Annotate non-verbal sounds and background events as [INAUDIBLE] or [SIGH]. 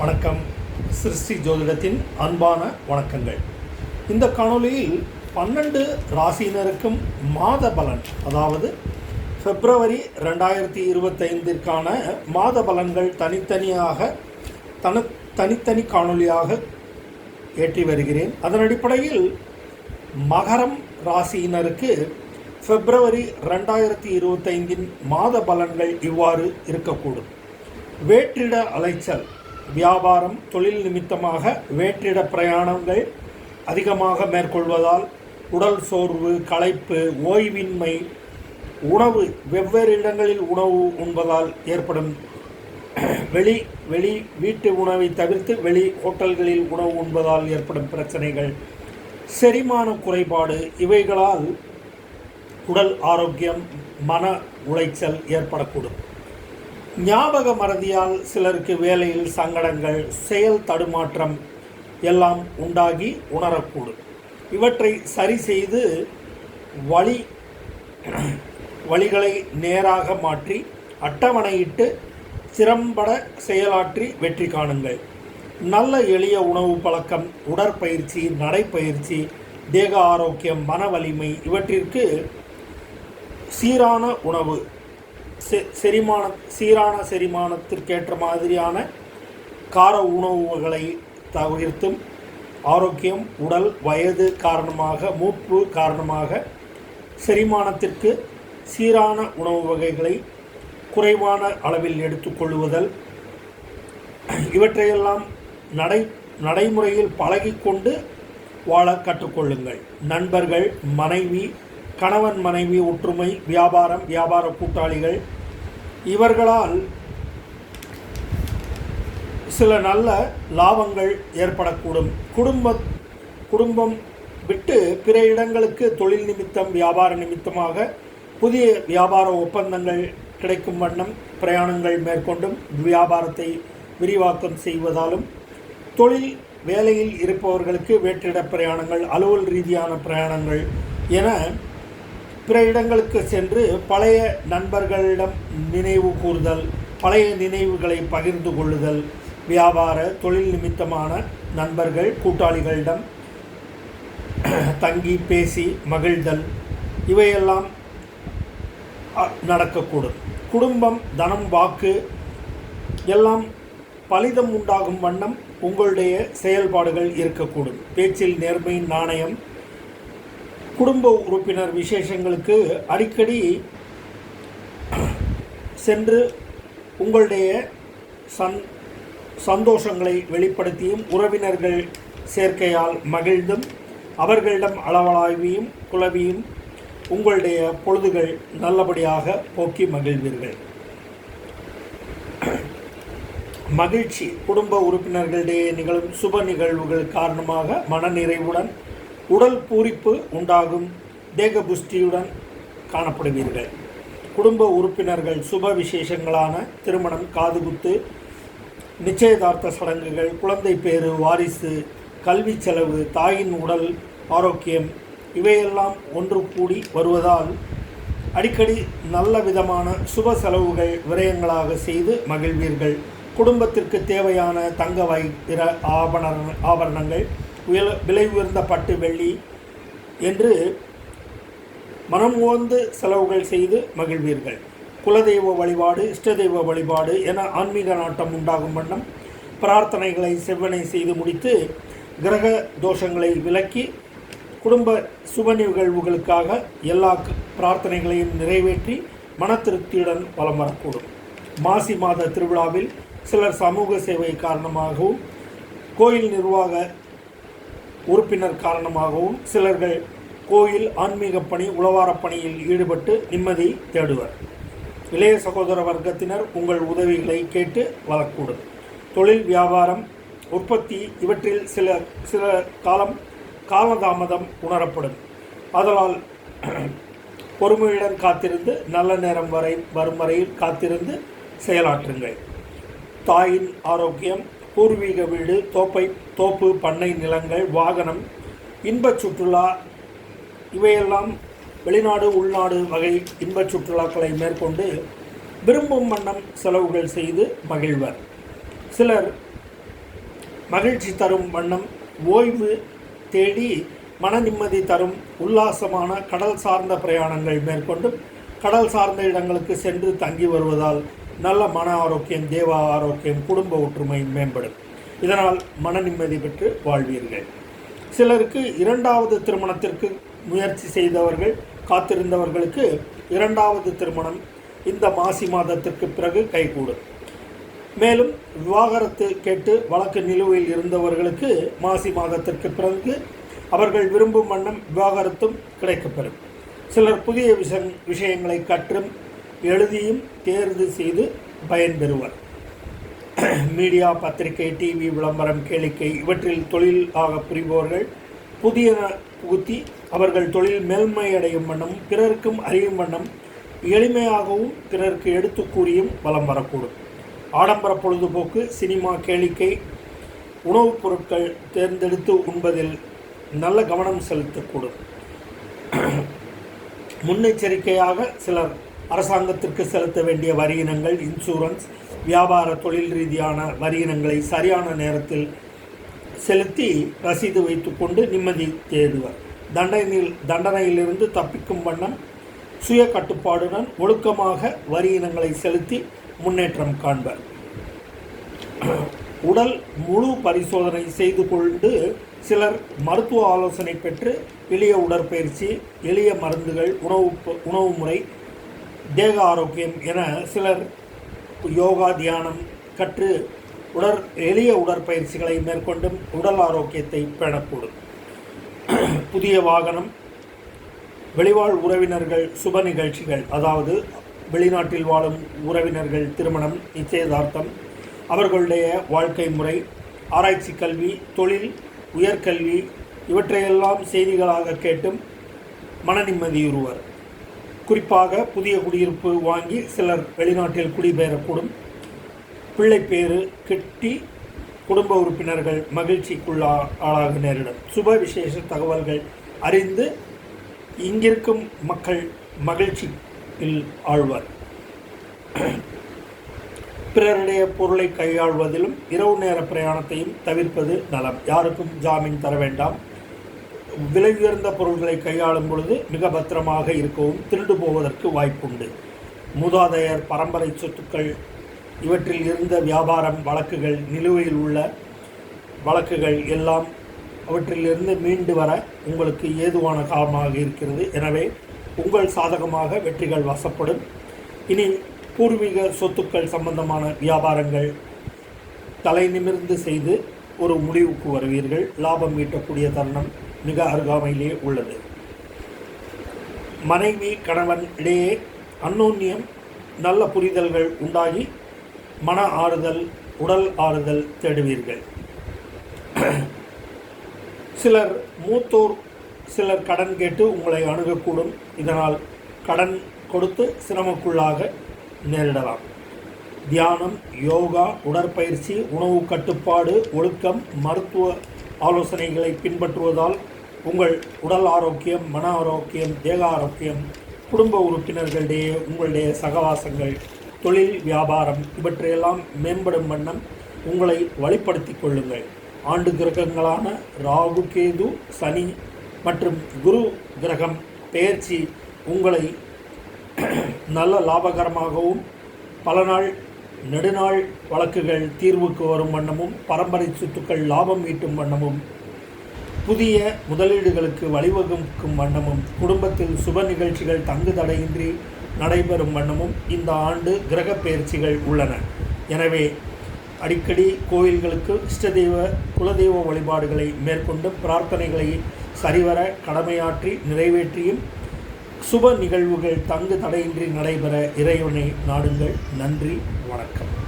வணக்கம். சிருஷ்டி ஜோதிடத்தின் அன்பான வணக்கங்கள். இந்த காணொலியில் பன்னெண்டு ராசியினருக்கும் மாத பலன் அதாவது பிப்ரவரி ரெண்டாயிரத்தி இருபத்தைந்திற்கான மாத பலன்கள் தனித்தனியாக தனி தனித்தனி காணொலியாக ஏற்றி வருகிறேன். அதன் அடிப்படையில் மகரம் ராசியினருக்கு பிப்ரவரி ரெண்டாயிரத்தி இருபத்தைந்தின் மாத பலன்கள் இவ்வாறு இருக்கக்கூடும். வேற்றிட அலைச்சல் வியாபாரம் தொழில் நிமித்தமாக வேற்றிட பிரயாணங்கள் அதிகமாக மேற்கொள்வதால் உடல் சோர்வு களைப்பு ஓய்வின்மை உணவு வெவ்வேறு இடங்களில் உணவு உண்பதால் ஏற்படும். வெளி வெளி வீட்டு உணவை தவிர்த்து வெளி ஹோட்டல்களில் உணவு உண்பதால் ஏற்படும் பிரச்சனைகள். செரிமான குறைபாடு இவைகளால் உடல் ஆரோக்கியம் மன உளைச்சல் ஏற்படக்கூடும். ஞாபக மறதியால் சிலருக்கு வேலையில் சங்கடங்கள் செயல் தடுமாற்றம் எல்லாம் உண்டாகி உணரக்கூடும். இவற்றை சரி செய்து வழி வழிகளை நேராக மாற்றி அட்டவணையிட்டு சிறம்பட செயலாற்றி வெற்றி காணுங்கள். நல்ல எளிய உணவு பழக்கம் உடற்பயிற்சி நடைப்பயிற்சி தேக ஆரோக்கியம் மன வலிமை இவற்றிற்கு சீரான உணவு செ- செரிமான சீரான செரிமானத்திற்கேற்ற மாதிரியான கார உணவுகளை தவிர்த்தும் ஆரோக்கியம் உடல் வயது காரணமாக மூப்பு காரணமாக செரிமானத்திற்கு சீரான உணவு வகைகளை குறைவான அளவில் எடுத்துக்கொள்ளுவதல் இவற்றையெல்லாம் நடை நடைமுறையில் பழகிக்கொண்டு வாழ கற்றுக்கொள்ளுங்கள் நண்பர்கள் மனைவி கணவன் மனைவி ஒற்றுமை வியாபாரம் வியாபார கூட்டாளிகள் இவர்களால் சில நல்ல லாபங்கள் ஏற்படக்கூடும். குடும்ப குடும்பம் விட்டு பிற இடங்களுக்கு தொழில் நிமித்தம் வியாபார நிமித்தமாக புதிய வியாபார ஒப்பந்தங்கள் கிடைக்கும் வண்ணம் பிரயாணங்கள் மேற்கொண்டும் வியாபாரத்தை விரிவாக்கம் செய்வதாலும் தொழில் வேலையில் இருப்பவர்களுக்கு வேற்றிட பிரயாணங்கள் அலுவல் ரீதியான பிரயாணங்கள் என பிற இடங்களுக்கு சென்று பழைய நண்பர்களிடம் நினைவு கூறுதல் பழைய நினைவுகளை பகிர்ந்து கொள்ளுதல் வியாபார தொழில் நிமித்தமான நண்பர்கள் கூட்டாளிகளிடம் தங்கி பேசி மகிழ்தல் இவையெல்லாம் அ, நடக்கக்கூடும். குடும்பம் தனம் வாக்கு எல்லாம் பலிதம் உண்டாகும் வண்ணம் உங்களுடைய செயல்பாடுகள் இருக்கக்கூடும். பேச்சில் நேர்மை நாணயம் குடும்ப உறுப்பினர் விசேஷங்களுக்கு அடிக்கடி சென்று உங்களுடைய சந் சந்தோஷங்களை வெளிப்படுத்தியும் உறவினர்கள் சேர்க்கையால் மகிழ்ந்தும் அவர்களிடம் அளவலாவியும் குழவியும் உங்களுடைய பொழுதுகள் நல்லபடியாக போக்கி மகிழ்வீர்கள். மகிழ்ச்சி குடும்ப உறுப்பினர்களிடையே நிகழும் சுப நிகழ்வுகள் காரணமாக மனநிறைவுடன் உடல் பூரிப்பு உண்டாகும் தேக புஷ்டியுடன் காணப்படுவீர்கள். குடும்ப உறுப்பினர்கள் சுப விசேஷங்களான திருமணம் காதுகுத்து நிச்சயதார்த்த சடங்குகள் குழந்தை பேறு வாரிசு கல்வி செலவு தாயின் உடல் ஆரோக்கியம் இவையெல்லாம் ஒன்று கூடி வருவதால் அடிக்கடி நல்ல விதமான சுப செலவுகள் விரயங்களாக செய்து மகிழ்வீர்கள். குடும்பத்திற்கு தேவையான தங்க வைத்திர ஆபண ஆபரணங்கள் உயல விலை உயர்ந்த பட்டு வெள்ளி என்று மனம் உவந்து செலவுகள் செய்து மகிழ்வீர்கள். குலதெய்வ வழிபாடு இஷ்ட தெய்வ வழிபாடு என ஆன்மீக நாட்டம் உண்டாகும் வண்ணம் பிரார்த்தனைகளை செவ்வனை செய்து முடித்து கிரக தோஷங்களை விலக்கி குடும்ப சுப நிகழ்வுகளுக்காக எல்லா பிரார்த்தனைகளையும் நிறைவேற்றி மன திருப்தியுடன் வலம் வரக்கூடும். மாசி மாத திருவிழாவில் சிலர் சமூக சேவை காரணமாகவும் கோயில் நிர்வாக உறுப்பினர் காரணமாகவும் சிலர்கள் கோயில் ஆன்மீக பணி உளவாரப் பணியில் ஈடுபட்டு நிம்மதி தேடுவர். இளைய சகோதர வர்க்கத்தினர் உங்கள் உதவிகளை கேட்டு வரக்கூடும் தொழில் வியாபாரம் உற்பத்தி இவற்றில் சில சில காலம் காலதாமதம் உணரப்படும். அதனால் [CLEARS THROAT] பொறுமையுடன் காத்திருந்து நல்ல நேரம் வரை வரும் வரையில் காத்திருந்து செயலாற்றுங்கள். தாயின் ஆரோக்கியம் பூர்வீக வீடு தோப்பை தோப்பு பண்ணை நிலங்கள் வாகனம் இன்பச் சுற்றுலா இவையெல்லாம் வெளிநாடு உள்நாடு வகை இன்பச் சுற்றுலாக்களை மேற்கொண்டு விரும்பும் வண்ணம் செலவுகள் செய்து மகிழ்வர். சிலர் மகிழ்ச்சி தரும் வண்ணம் ஓய்வு தேடி மன நிம்மதி தரும் உல்லாசமான கடல் சார்ந்த பிரயாணங்கள் மேற்கொண்டும் கடல் சார்ந்த இடங்களுக்கு சென்று தங்கி வருவதால் நல்ல மன ஆரோக்கியம் தேவ ஆரோக்கியம் குடும்ப ஒற்றுமை மேம்படும். இதனால் மன நிம்மதி பெற்று வாழ்வீர்கள். சிலருக்கு இரண்டாவது திருமணத்திற்கு முயற்சி செய்தவர்கள் காத்திருந்தவர்களுக்கு இரண்டாவது திருமணம் இந்த மாசி மாதத்திற்கு பிறகு கைகூடும். மேலும் விவாகரத்து கேட்டு வழக்கு நிலுவையில் இருந்தவர்களுக்கு மாசி மாதத்திற்கு பிறகு அவர்கள் விரும்பும் வண்ணம் விவாகரத்தும் கிடைக்கப்பெறும். சிலர் புதிய விஷ விஷயங்களை கற்றும் எழுதியும் தேர்வு செய்து பயன்பெறுவர். மீடியா பத்திரிகை டிவி விளம்பரம் கேளிக்கை இவற்றில் தொழில் ஆக புரிபவர்கள் புதிய புகுத்தி அவர்கள் தொழில் மேல்மையடையும் வண்ணம் பிறருக்கும் அறியும் வண்ணம் எளிமையாகவும் பிறருக்கு எடுத்து கூறியும் வலம் வரக்கூடும். ஆடம்பர பொழுதுபோக்கு சினிமா கேளிக்கை உணவுப் பொருட்கள் தேர்ந்தெடுத்து உண்பதில் நல்ல கவனம் செலுத்தக்கூடும். முன்னெச்சரிக்கையாக சிலர் அரசாங்கத்திற்கு செலுத்த வேண்டிய வரியினங்கள் இன்சூரன்ஸ் வியாபார தொழில் ரீதியான வரியினங்களை சரியான நேரத்தில் செலுத்தி ரசீது வைத்துக்கொண்டு நிம்மதி தேடுவர். தண்டனையில் தண்டனையிலிருந்து தப்பிக்கும் வண்ணம் சுய கட்டுப்பாடுடன் ஒழுக்கமாக வரி இனங்களை செலுத்தி முன்னேற்றம் காண்பர். உடல் முழு பரிசோதனை செய்து கொண்டு சிலர் மருத்துவ ஆலோசனை பெற்று எளிய உடற்பயிற்சி எளிய மருந்துகள் உணவு உணவு முறை தேக ஆரோக்கியம் என சிலர் யோகா தியானம் கற்று உடற் எளிய உடற்பயிற்சிகளை மேற்கொண்டும் உடல் ஆரோக்கியத்தை பேணக்கூடும். புதிய வாகனம் வெளிவாழ் உறவினர்கள் சுப நிகழ்ச்சிகள் அதாவது வெளிநாட்டில் வாழும் உறவினர்கள் திருமணம் நிச்சயதார்த்தம் அவர்களுடைய வாழ்க்கை முறை ஆராய்ச்சி கல்வி தொழில் உயர்கல்வி இவற்றையெல்லாம் செய்திகளாக கேட்டும் மன நிம்மதியுறுவர் குறிப்பாக புதிய குடியிருப்பு வாங்கி சிலர் வெளிநாட்டில் குடிபெயரக்கூடும். பிள்ளைப்பேறு கெட்டி குடும்ப உறுப்பினர்கள் மகிழ்ச்சிக்குள்ளா ஆளாக நேரிடும் சுப விசேஷ தகவல்கள் அறிந்து இங்கிருக்கும் மக்கள் மகிழ்ச்சியில் ஆழ்வர். பிறருடைய பொருளை கையாள்வதிலும் இரவு நேர பிரயாணத்தையும் தவிர்ப்பது நலம். யாருக்கும் ஜாமீன் தர வேண்டாம் விலை உயர்ந்த பொருள்களை கையாளும் பொழுது மிக பத்திரமாக இருக்கவும் திருடு போவதற்கு வாய்ப்புண்டு. மூதாதையர் பரம்பரை சொத்துக்கள் இவற்றில் இருந்த வியாபாரம் வழக்குகள் நிலுவையில் உள்ள வழக்குகள் எல்லாம் அவற்றிலிருந்து மீண்டு வர உங்களுக்கு ஏதுவான காலமாக இருக்கிறது. எனவே உங்கள் சாதகமாக வெற்றிகள் வசப்படும். இனி பூர்வீக சொத்துக்கள் சம்பந்தமான வியாபாரங்கள் தலை நிமிர்ந்து செய்து ஒரு முடிவுக்கு வருவீர்கள். லாபம் ஈட்டக்கூடிய தருணம் மிக அருகாமையிலே உள்ளது. மனைவி கணவன் இடையே அன்னோன்யம் நல்ல புரிதல்கள் உண்டாகி மன ஆறுதல் உடல் ஆறுதல் தேடுவீர்கள். சிலர் மூத்தோர் சிலர் கடன் கேட்டு உங்களை அணுகக்கூடும். இதனால் கடன் கொடுத்து சிரமக்குள்ளாக நேரிடலாம். தியானம் யோகா உடற்பயிற்சி உணவு கட்டுப்பாடு ஒழுக்கம் மருத்துவ ஆலோசனைகளை பின்பற்றுவதால் உங்கள் உடல் ஆரோக்கியம் மன ஆரோக்கியம் தேக ஆரோக்கியம் குடும்ப உறுப்பினர்களிடையே உங்களுடைய சகவாசங்கள் தொழில் வியாபாரம் இவற்றையெல்லாம் மேம்படும் வண்ணம் உங்களை வழிப்படுத்தி கொள்ளுங்கள். ஆண்டு கிரகங்களான ராகு கேது சனி மற்றும் குரு கிரகம் பெயர்ச்சி உங்களை [CLEARS THROAT] நல்ல லாபகரமாகவும் பல நாள் நெடுநாள் வழக்குகள் தீர்வுக்கு வரும் வண்ணமும் பரம்பரை சொத்துக்கள் லாபம் ஈட்டும் வண்ணமும் புதிய முதலீடுகளுக்கு வழிவகுக்கும் வண்ணமும் குடும்பத்தில் சுப நிகழ்ச்சிகள் தங்கு தடையின்றி நடைபெறும் வண்ணமும் இந்த ஆண்டு கிரக பயிற்சிகள் உள்ளன. எனவே அடிக்கடி கோயில்களுக்கு இஷ்டதெய்வ குலதெய்வ வழிபாடுகளை மேற்கொண்டும் பிரார்த்தனைகளை சரிவர கடமையாற்றி நிறைவேற்றியும் சுப நிகழ்வுகள் தங்கு தடையின்றி நடைபெற இறைவனை நாடுங்கள். நன்றி. வணக்கம்.